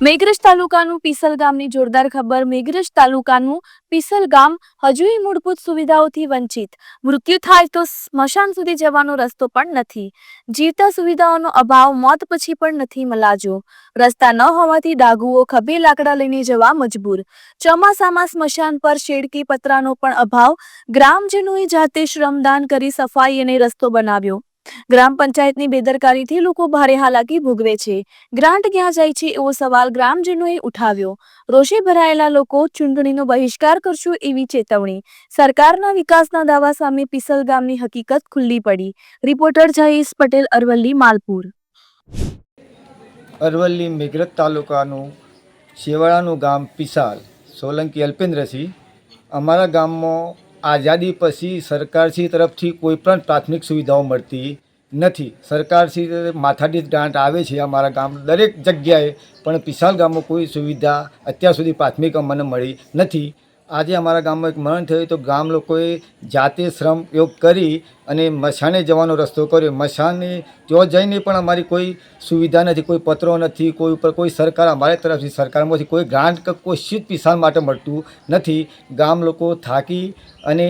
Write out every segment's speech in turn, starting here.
મેઘરજ તાલુકાનું પીસલ ગામની જોરદાર ખબર. મેઘરજ તાલુકાનું પીસલ ગામ હજુય મૂળભૂત સુવિધાઓથી વંચિત. મૃત્યુ થાય તો સ્મશાન સુધી જવાનો રસ્તો પણ નથી. જીવતા સુવિધાઓનો અભાવ મોત પછી પણ નથી મલાજો. રસ્તા ન હોવાથી ડાઘુઓ ખભે લાકડા લઈને જવા મજબૂર. ચોમાસામાં સ્મશાન પર શેડકી પતરાનો પણ અભાવ. ગ્રામજનોએ જાતે શ્રમદાન કરી સફાઈ અને રસ્તો બનાવ્યો. ગ્રામ પંચાયતની બેદરકારીથી લોકો ભારે હાલાકી ભોગવે છે. ગ્રાન્ટ ક્યાં જાય છે એવો સવાલ ગ્રામજનોએ ઉઠાવ્યો. રોષે ભરાયેલા લોકો ચૂંટણીનો બહિષ્કાર કરશો એવી ચેતવણી. સરકારના વિકાસના દાવા સામે પીસલ ગામની હકીકત ખુલ્લી પડી. રિપોર્ટર જયેશ પટેલ, અરવલ્લી, માલપુર. અરવલ્લી મેઘરજ તાલુકાનું શેવાળાનું ગામ પિસાલ. સોલંકી અલ્પેન્દ્રસિંહ. અમારા ગામમાં આઝાદી પછી સરકારશ્રી તરફથી કોઈ પણ પ્રાથમિક સુવિધાઓ મળતી નથી. સરકારશ્રી માથાદીઠ ગ્રાન્ટ આવે છે અમારા ગામ, દરેક જગ્યાએ, પણ પિસાલ ગામમાં કોઈ સુવિધા અત્યાર સુધી પ્રાથમિક અમને મળી નથી. આજે અમારા ગામમાં એક મરણ થયું તો ગામ લોકોએ જાતે શ્રમ યોગ કરી અને મશાને જવાનો રસ્તો કર્યો. મશાને ત્યાં જઈને પણ અમારી કોઈ સુવિધા નથી, કોઈ પત્રો નથી, કોઈ ઉપર કોઈ સરકાર અમારી તરફથી સરકારમાંથી કોઈ ગ્રાન્ટ કે કોઈ શીત પિસાન માટે મળતું નથી. ગામ લોકો થાકી અને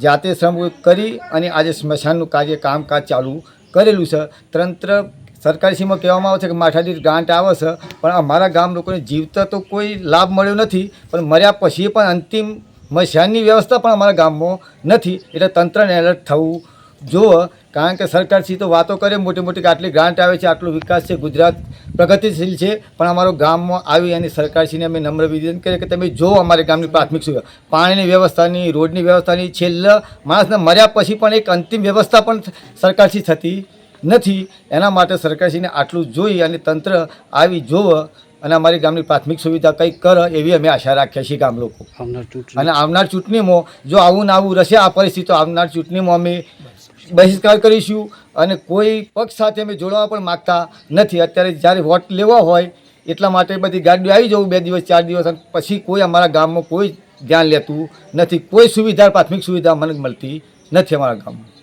જાતે શ્રમ કરી અને આજે સ્મશાનનું કાર્ય કામકાજ ચાલુ કરેલું છે. તંત્ર સરકારશ્રીમાં કહેવામાં આવે છે કે માથાદીઠ ગ્રાન્ટ આવે છે, પણ અમારા ગામ લોકોને જીવતા તો કોઈ લાભ મળ્યો નથી, પણ મર્યા પછી પણ અંતિમ મશાનની વ્યવસ્થા પણ અમારા ગામમાં નથી. એટલે તંત્રને એલર્ટ થવું જોવે, કારણ કે સરકારશ્રી તો વાતો કરે મોટી મોટી કે આટલી ગ્રાન્ટ આવે છે, આટલો વિકાસ છે, ગુજરાત પ્રગતિશીલ છે, પણ અમારો ગામમાં આવી અને સરકારશ્રીને અમે નમ્ર વિનંતી કરીએ કે તમે જો અમારે ગામની પ્રાથમિક સુવિધા. પાણીની વ્યવસ્થાની, રોડની વ્યવસ્થાની છેલ્લા માણસને મર્યા પછી પણ એક અંતિમ વ્યવસ્થા પણ સરકારશ્રી થતી નથી એના માટે સરકારશ્રીને આટલું જોઈ અને તંત્ર આવી જોવે અને અમારી ગામની પ્રાથમિક સુવિધા કંઈક કરે એવી અમે આશા રાખીએ છીએ ગામ લોકો. અને આવનાર ચૂંટણીમાં જો આવું ને આવું રહેશે આ પરિસ્થિતિ તો આવનાર ચૂંટણીમાં અમે બહિષ્કાર કરીશું અને કોઈ પક્ષ સાથે અમે જોડાવા પણ માગતા નથી. અત્યારે જ્યારે વોટ લેવા હોય એટલા માટે બધી ગાડીઓ આવી જવું બે દિવસ ચાર દિવસ અને પછી કોઈ અમારા ગામમાં કોઈ ધ્યાન લેતું નથી. કોઈ સુવિધા પ્રાથમિક સુવિધા મને મળતી નથી અમારા ગામમાં.